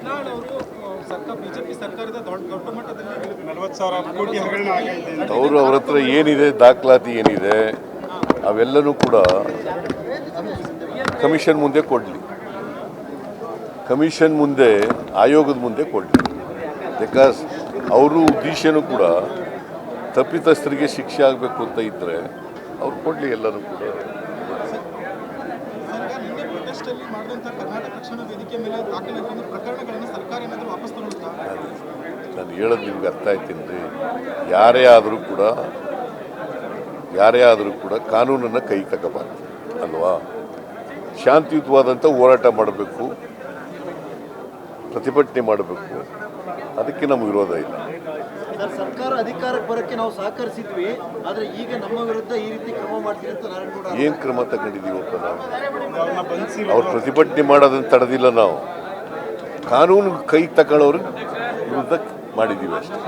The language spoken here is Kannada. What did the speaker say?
ಯತ್ನಾಳ್ ಅವರು ಸರ್ಕಾರ ಬಿಜೆಪಿ ಸರ್ಕಾರದ ದೊಡ್ಡ ದೊಡ್ಡ ಮಟ್ಟದಲ್ಲಿ ನಲವತ್ತು ಸಾವಿರ ಕೋಟಿ ಹಗರಣ ಆಗೈತೆ ಅಂತ. ಅವರು ಅವ್ರ ಹತ್ರ ಏನಿದೆ ದಾಖಲಾತಿ ಏನಿದೆ ಅವೆಲ್ಲನೂ ಕೂಡ ಕಮಿಷನ್ ಮುಂದೆ ಕೊಡಲಿ. ಕಮಿಷನ್ ಮುಂದೆ ಆಯೋಗದ ಮುಂದೆ ಕೊಡಲಿ. ಬಿಕಾಸ್ ಅವರು ಉದ್ದೇಶನೂ ಕೂಡ ತಪ್ಪಿತಸ್ಥರಿಗೆ ಶಿಕ್ಷೆ ಆಗಬೇಕು ಅಂತ ಇದ್ದರೆ ಅವ್ರು ಕೊಡಲಿ ಎಲ್ಲರೂ ಕೂಡ. ಮೇಲೆ ಪ್ರಕರಣಗಳನ್ನು ಸರ್ಕಾರ ಏನಾದರೂ ವಾಪಸ್ ತಗೊಳ್ಳುತ್ತಾ ನಾನು ಹೇಳೋದು ನಿಮ್ಗೆ ಅರ್ಥ ಆಯ್ತೀನಿ ರೀ ಯಾರೇ ಆದರೂ ಕೂಡ, ಯಾರೇ ಆದರೂ ಕೂಡ ಕಾನೂನನ್ನು ಕೈ ತಗೋಬಾರ್ದು, ಅಲ್ವಾ? ಶಾಂತಿಯುತವಾದಂಥ ಹೋರಾಟ ಮಾಡಬೇಕು, ಪ್ರತಿಭಟನೆ ಮಾಡಬೇಕು. ಅದಕ್ಕೆ ನಮ್ಗೆ ವಿರೋಧ ಇಲ್ಲ. ಸರ್ ಸರ್ಕಾರ ಅಧಿಕಾರಕ್ಕೆ ಬರೋಕ್ಕೆ ನಾವು ಸಹಕರಿಸಿದ್ವಿ ಆದರೆ ಈಗ ನಮ್ಮ ವಿರುದ್ಧ ಈ ರೀತಿ ಕ್ರಮ ಮಾಡ್ತೀರಿ ಅಂತ ನಾರಾಯಣಗೌಡ ಏನು ಕ್ರಮ ತಗೊಂಡಿದ್ದೀವಪ್ಪ ನಾವು? ಅವ್ರು ಪ್ರತಿಭಟನೆ ಮಾಡೋದನ್ನು ತಡೆದಿಲ್ಲ ನಾವು. ಕಾನೂನು ಕೈ ತಗೊಳ್ಳೋರು ವಿರುದ್ಧ ಮಾಡಿದ್ದೀವಿ ಅಷ್ಟೇ.